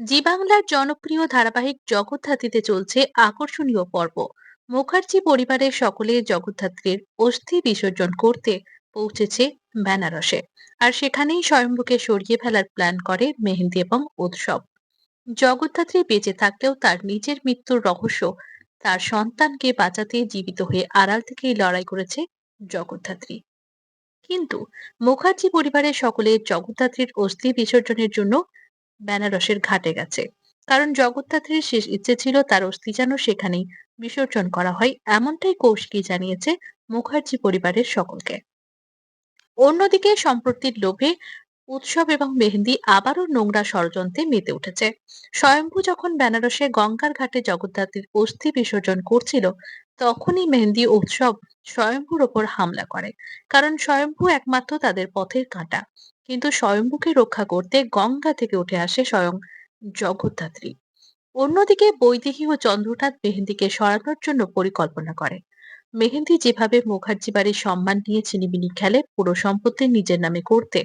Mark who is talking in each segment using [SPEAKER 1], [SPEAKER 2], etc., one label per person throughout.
[SPEAKER 1] জি বাংলার জনপ্রিয় ধারাবাহিক জগদ্ধাত্রীতে চলছে আকর্ষণীয় পর্ব। মুখার্জি পরিবারের সকলে জগদ্ধাত্রীর অস্থি বিসর্জন করতে পৌঁছেছে বেনারসে। আর সেখানেই স্বয়ম্ভুকে সরিয়ে ফেলার প্ল্যান করে মেহেন্দি এবং উৎসব। জগদ্ধাত্রী বেঁচে থাকলেও তার নিজের মৃত্যুর রহস্য তার সন্তানকে বাঁচাতে জীবিত হয়ে আড়াল থেকেই লড়াই করেছে জগদ্ধাত্রী। কিন্তু মুখার্জি পরিবারের সকলে জগদ্ধাত্রীর অস্থি বিসর্জনের জন্য বেনারসের ঘাটে গেছে। কারণ জগদ্ধাত্রীর শেষ ইচ্ছে ছিল তার অস্থি যেন সেখানেই বিসর্জন করা হয়, এমনটাই কৌশিকী জানিয়েছে মুখার্জি পরিবারের সকলকে। অন্যদিকে সম্প্রতির লোভে উৎসব এবং মেহেন্দি আবারও নোংরা ষড়যন্ত্রে মেতে উঠেছে। স্বয়ম্ভু যখন বেনারসে গঙ্গার ঘাটে জগদ্ধাত্রীর অস্থি বিসর্জন করছিল তখনই মেহেন্দি উৎসব স্বয়ম্ভুর ওপর হামলা করে। কারণ স্বয়ম্ভু একমাত্র তাদের পথের কাঁটা। কিন্তু স্বয়ম্ভুকে রক্ষা করতে গঙ্গা থেকে উঠে আসে স্বয়ং জগদ্ধাত্রী। অন্যদিকে বৈদেহী ও চন্দ্রনাথ মেহেন্দিকে সরানোর জন্য পরিকল্পনা করে। মেহেন্দি যেভাবে মুখার্জি বাড়ির সম্মান নিয়ে ছিনিমিনি খেলে, পুরো সম্পত্তি নিজের নামে করতে,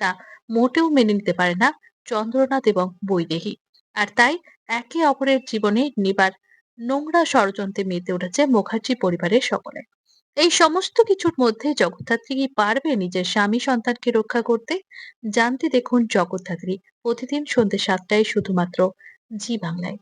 [SPEAKER 1] তা মোটেও মেনে নিতে পারে না চন্দ্রনাথ এবং বৈদেহী। আর তাই একে অপরের জীবনে নিবার নোংরা ষড়যন্ত্রে মেতে উঠেছে মুখার্জি পরিবারের সকলে। এই সমস্ত কিছুর মধ্যে জগদ্ধাত্রী কি পারবে নিজের স্বামী সন্তানকে রক্ষা করতে? জানতে দেখুন জগদ্ধাত্রী প্রতিদিন সন্ধ্যে সাতটায় শুধুমাত্র জি বাংলায়।